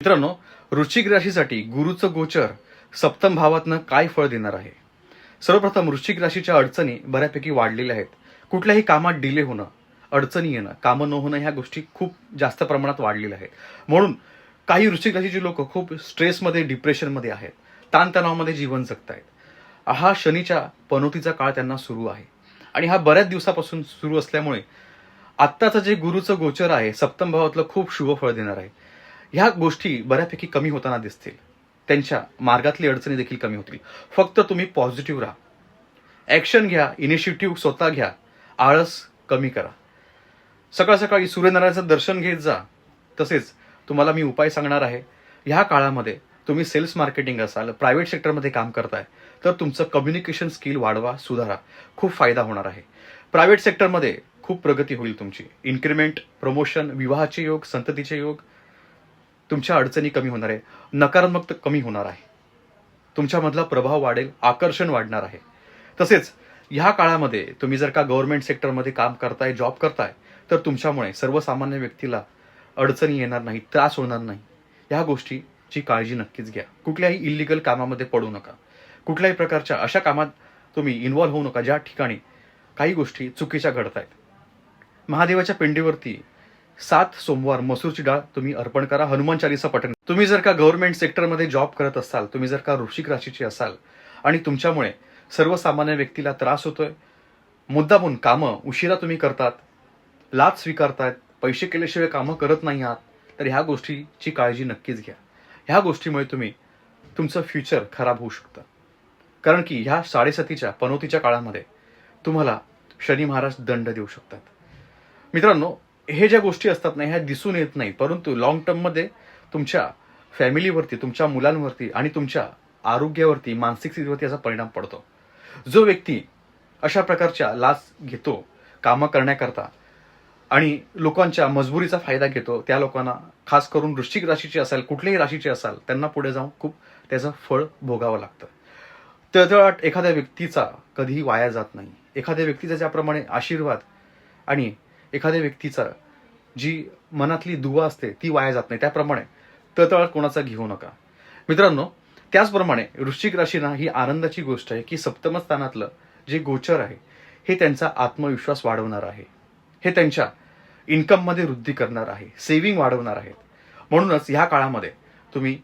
मित्रांनो वृश्चिक राशीसाठी गुरुचं गोचर सप्तम भावातनं काय फळ देणार आहे? सर्वप्रथम वृश्चिक राशीच्या अडचणी बऱ्यापैकी वाढलेल्या आहेत. कुठल्याही कामात डिले होणं अडचणी येणं कामं न होणं ह्या गोष्टी खूप जास्त प्रमाणात वाढलेल्या आहेत. म्हणून काही वृश्चिक राशीची लोक खूप स्ट्रेसमध्ये डिप्रेशनमध्ये आहेत. ताणतणावामध्ये जीवन जगत आहेत हा शनीच्या पनोतीचा काळ त्यांना सुरू आहे. आणि हा बऱ्याच दिवसापासून सुरू असल्यामुळे आत्ताचं जे गुरुचं गोचर आहे सप्तम भावातलं खूप शुभ फळ देणार आहे. ह्या गोष्टी बऱ्यापैकी कमी होताना दिसतील. त्यांच्या मार्गातली अडचणी देखील कमी होतील. फक्त तुम्ही पॉझिटिव्ह राहा. ॲक्शन घ्या इनिशिएटिव्ह स्वतः घ्या. आळस कमी करा. सकाळ सकाळी सूर्यनारायणाचं दर्शन घेत जा. तसेच तुम्हाला मी उपाय सांगणार आहे. ह्या काळामध्ये तुम्ही सेल्स मार्केटिंग असाल प्रायव्हेट सेक्टरमध्ये काम करताय तर तुमचं कम्युनिकेशन स्किल वाढवा सुधारा. खूप फायदा होणार आहे. प्रायव्हेट सेक्टरमध्ये खूप प्रगती होईल तुमची. इन्क्रिमेंट प्रमोशन विवाहाचे योग संततीचे योग तुमच्या अडचणी कमी होणार आहे. नकारात्मक कमी होणार आहे. तुमच्यामधला प्रभाव वाढेल आकर्षण वाढणार आहे. तसेच ह्या काळामध्ये तुम्ही जर का गव्हर्नमेंट सेक्टरमध्ये काम करताय जॉब करताय तर तुमच्यामुळे सर्वसामान्य व्यक्तीला अडचणी येणार नाही त्रास होणार नाही. ह्या गोष्टीची काळजी नक्कीच घ्या. कुठल्याही इलिगल कामामध्ये पडू नका. कुठल्याही प्रकारच्या अशा कामात तुम्ही इन्व्हॉल्व्ह होऊ नका ज्या ठिकाणी काही गोष्टी चुकीच्या घडत आहेत महादेवाच्या पिंडीवरती सात सोमवार मसूरची डाळ तुम्ही अर्पण करा. हनुमान चालीसा पठण. तुम्ही जर का गव्हर्नमेंट सेक्टरमध्ये जॉब करत असाल तुम्ही जर का वृश्चिक राशीची असाल आणि तुमच्यामुळे सर्वसामान्य व्यक्तीला त्रास होतोय मुद्दामून कामं उशिरा तुम्ही करतात लाच स्वीकारतायत पैसे केल्याशिवाय कामं करत नाही आहात तर ह्या गोष्टीची काळजी नक्कीच घ्या. ह्या गोष्टीमुळे तुम्ही तुमचं फ्युचर खराब होऊ शकतं. कारण की ह्या साडेसातीच्या पनोतीच्या काळामध्ये तुम्हाला शनी महाराज दंड देऊ शकतात. मित्रांनो हे ज्या गोष्टी असतात ना ह्या दिसून येत नाही. परंतु लॉंग टर्ममध्ये तुमच्या फॅमिलीवरती तुमच्या मुलांवरती आणि तुमच्या आरोग्यावरती मानसिक स्थितीवरती याचा परिणाम पडतो. जो व्यक्ती अशा प्रकारच्या लाच घेतो कामं करण्याकरता आणि लोकांच्या मजबुरीचा फायदा घेतो त्या लोकांना खास करून वृश्चिक राशीची असाल कुठल्याही राशीची असाल त्यांना पुढे जाऊन खूप त्याचं फळ भोगावं लागतं. तळतळाट एखाद्या व्यक्तीचा कधीही वाया जात नाही. एखाद्या व्यक्तीचा ज्याप्रमाणे आशीर्वाद आणि एखाद्या व्यक्तीचा जी मनातली दुवा असते ती वाया जात नाही. त्याप्रमाणे तळतळ कोणाचा घेऊ नका. मित्रांनो त्याचप्रमाणे वृश्चिक राशीना ही आनंदाची गोष्ट आहे की सप्तम स्थानातलं जे गोचर आहे हे त्यांचा आत्मविश्वास वाढवणार आहे. हे त्यांच्या इन्कममध्ये वृद्धी करणार आहे सेव्हिंग वाढवणार आहेत. म्हणूनच ह्या काळामध्ये तुम्ही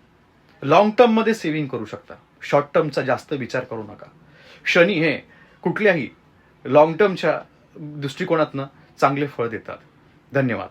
लॉंग टर्ममध्ये सेव्हिंग करू शकता. शॉर्ट टर्मचा जास्त विचार करू नका. शनी हे कुठल्याही लॉंग टर्मच्या दृष्टिकोनातनं चांगले फळ देतात. धन्यवाद.